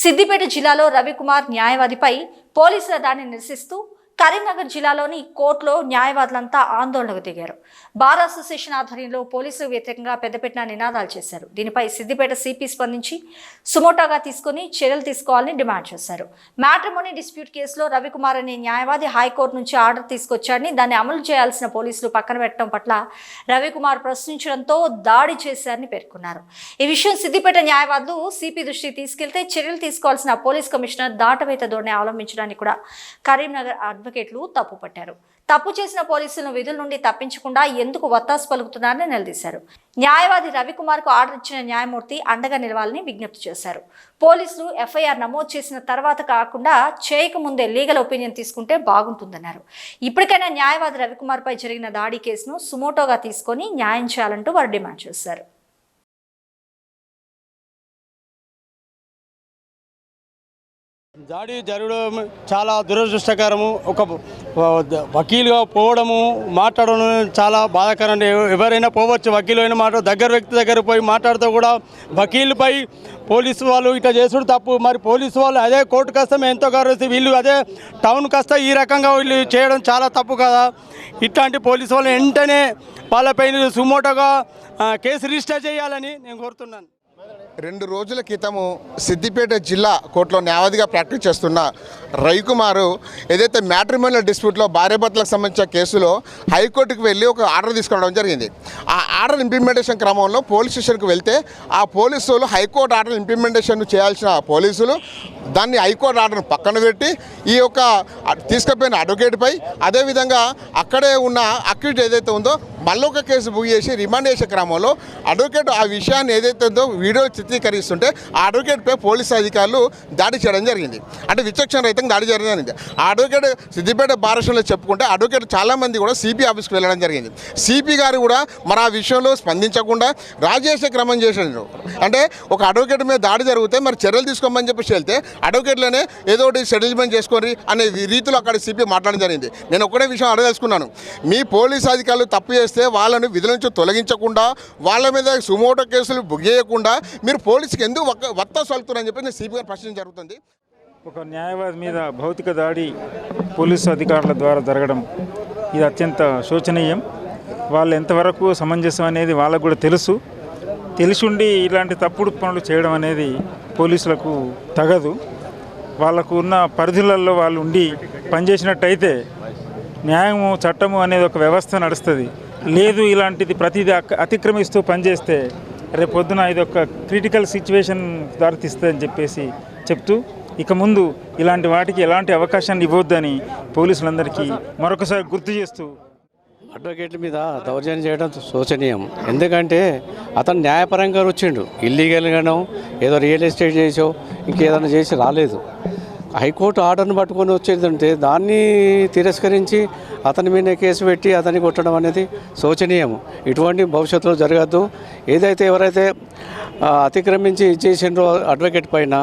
సిద్దిపేట జిల్లాలో రవికుమార్ న్యాయవాదిపై పోలీసుల దాడిని నిరసిస్తూ కరీంనగర్ జిల్లాలోని కోర్టులో న్యాయవాదులంతా ఆందోళనకు దిగారు. బార్ అసోసియేషన్ ఆధ్వర్యంలో పోలీసులకు వ్యతిరేకంగా పెద్దపెట్టిన నినాదాలు చేశారు. దీనిపై సిద్దిపేట సిపి స్పందించి సుమోటాగా తీసుకుని చర్యలు తీసుకోవాలని డిమాండ్ చేశారు. మ్యాట్రిమోనీ డిస్ప్యూట్ కేసులో రవికుమార్ అనే న్యాయవాది హైకోర్టు నుంచి ఆర్డర్ తీసుకొచ్చాడని దాన్ని అమలు చేయాల్సిన పోలీసులు పక్కన పెట్టడం పట్ల రవికుమార్ ప్రశ్నించడంతో దాడి చేశారని పేర్కొన్నారు. ఈ విషయం సిద్దిపేట న్యాయవాదులు సిపి దృష్టికి తీసుకెళ్తే చర్యలు తీసుకోవాల్సిన పోలీస్ కమిషనర్ దాటవేత ధోరణి అవలంబించడానికి కూడా కరీంనగర్ అడ్వకేట్లు తప్పుపట్టారు తప్పు చేసిన పోలీసులను విధుల నుండి తప్పించకుండా ఎందుకు వత్తాసు పలుకుతున్నారని నిలదీశారు. న్యాయవాది రవికుమార్కు ఆర్డర్ ఇచ్చిన న్యాయమూర్తి అండగా నిలవాలని విజ్ఞప్తి చేశారు. పోలీసులు ఎఫ్ఐఆర్ నమోదు చేసిన తర్వాత కాకుండా చేయకముందే లీగల్ ఒపీనియన్ తీసుకుంటే బాగుంటుందన్నారు. ఇప్పటికైనా న్యాయవాది రవికుమార్ పై జరిగిన దాడి కేసును సుమోటోగా తీసుకొని న్యాయం చేయాలంటూ వారు డిమాండ్ చేశారు. దాడి జరగడం చాలా దురదృష్టకరము. ఒక వకీలుగా పోవడము మాట్లాడడం చాలా బాధాకరం ఎవరైనా పోవచ్చు వకీలు అయినా మాట దగ్గర వ్యక్తి దగ్గర పోయి మాట్లాడితే కూడా వకీలుపై పోలీసు వాళ్ళు ఇట్లా చేసుడు తప్పు. మరి పోలీసు వాళ్ళు అదే కోర్టు కష్టం ఎంతో గౌరవిస్తే వీళ్ళు అదే టౌన్ కష్టం ఈ రకంగా వీళ్ళు చేయడం చాలా తప్పు కదా. ఇట్లాంటి పోలీసు వాళ్ళు వెంటనే వాళ్ళపైన సుమోటోగా కేసు రిజిస్టర్ చేయాలని నేను కోరుతున్నాను. రెండు రోజుల క్రితము సిద్దిపేట జిల్లా కోర్టులో న్యాయవాదిగా ప్రాక్టీస్ చేస్తున్న రవికుమారు ఏదైతే మ్యాట్రిమోనియల్ డిస్ప్యూట్లో భార్యాభర్తలకు సంబంధించిన కేసులో హైకోర్టుకు వెళ్ళి ఒక ఆర్డర్ తీసుకురావడం జరిగింది. ఆ ఆర్డర్ ఇంప్లిమెంటేషన్ క్రమంలో పోలీస్ స్టేషన్కి వెళ్తే ఆ పోలీసులు హైకోర్టు ఆర్డర్ ఇంప్లిమెంటేషన్ చేయాల్సిన పోలీసులు దాన్ని హైకోర్టు ఆర్డర్ను పక్కన పెట్టి ఈ యొక్క తీసుకుపోయిన అడ్వకేట్పై అదేవిధంగా అక్కడే ఉన్న అక్యూట్ ఏదైతే ఉందో మళ్ళొక కేసు బుక్ చేసి రిమాండ్ చేసే క్రమంలో అడ్వకేట్ ఆ విషయాన్ని ఏదైతే ఉందో వీడియో చిత్రీకరిస్తుంటే ఆ అడ్వకేట్పై పోలీసు అధికారులు దాడి చేయడం జరిగింది. అంటే విచక్షణ రహితంగా దాడి చేయడం జరిగింది. ఆ అడ్వకేట్ సిద్దిపేట భారతంలో చెప్పుకుంటే అడ్వకేట్ చాలామంది కూడా సిపి ఆఫీస్కి వెళ్ళడం జరిగింది. సిపి గారు కూడా మరి ఆ విషయంలో స్పందించకుండా రాజేసే క్రమం చేశారు. అంటే ఒక అడ్వకేట్ మీద దాడి జరిగితే మరి చర్యలు తీసుకోమని చెప్పేసి వెళ్తే అడ్వకేట్లనే ఏదో ఒకటి సెటిల్మెంట్ చేసుకొని అనే రీతిలో అక్కడ సిపి మాట్లాడడం జరిగింది. నేను ఒకటే విషయం అడగదలుచుకున్నాను. మీ పోలీస్ అధికారులు తప్పు చేస్తే వాళ్ళను విధుల నుంచి తొలగించకుండా వాళ్ళ మీద సుమోటో కేసులు బుక్ చేయకుండా మీరు పోలీసుకి ఎందుకు వత్త వత్తా సలుపుతున్నారని చెప్పి నేను సిపి గారు జరుగుతుంది. ఒక న్యాయవాది మీద భౌతిక దాడి పోలీసు అధికారుల ద్వారా జరగడం ఇది అత్యంత శోచనీయం. వాళ్ళు ఎంతవరకు సమంజసం అనేది వాళ్ళకు కూడా తెలుసు. తెలిసుండి ఇలాంటి తప్పుడు పనులు చేయడం అనేది పోలీసులకు తగదు. వాళ్ళకు ఉన్న పరిధులలో వాళ్ళు ఉండి పనిచేసినట్టయితే న్యాయము చట్టము అనేది ఒక వ్యవస్థ నడుస్తుంది. లేదు ఇలాంటిది ప్రతిదీ అక- అతిక్రమిస్తూ పనిచేస్తే రేపు పొద్దున ఇది ఒక క్రిటికల్ సిచ్యువేషన్ దారితీస్తుందని చెప్పేసి చెప్తూ ఇక ముందు ఇలాంటి వాటికి ఎలాంటి అవకాశాన్ని ఇవ్వద్దని పోలీసులందరికీ మరొకసారి గుర్తు చేస్తూ. అడ్వకేట్ల మీద దౌర్జన్యం చేయడం శోచనీయం. ఎందుకంటే అతను న్యాయపరంగా వచ్చిండు. ఇల్లీగల్గానో ఏదో రియల్ ఎస్టేట్ చేసో ఇంకేదైనా చేసి రాలేదు. హైకోర్టు ఆర్డర్ను పట్టుకొని వచ్చేదంటే దాన్ని తిరస్కరించి అతని మీద కేసు పెట్టి అతన్ని కొట్టడం అనేది శోచనీయం ఇటువంటి భవిష్యత్తులో జరగద్దు. ఏదైతే ఎవరైతే అతిక్రమించి ఇచ్చేసిండ్రో అడ్వకేట్ పైన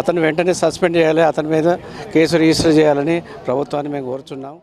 అతను వెంటనే సస్పెండ్ చేయాలి అతని మీద కేసు రిజిస్టర్ చేయాలని ప్రభుత్వాన్ని మేము కోరుచున్నాం.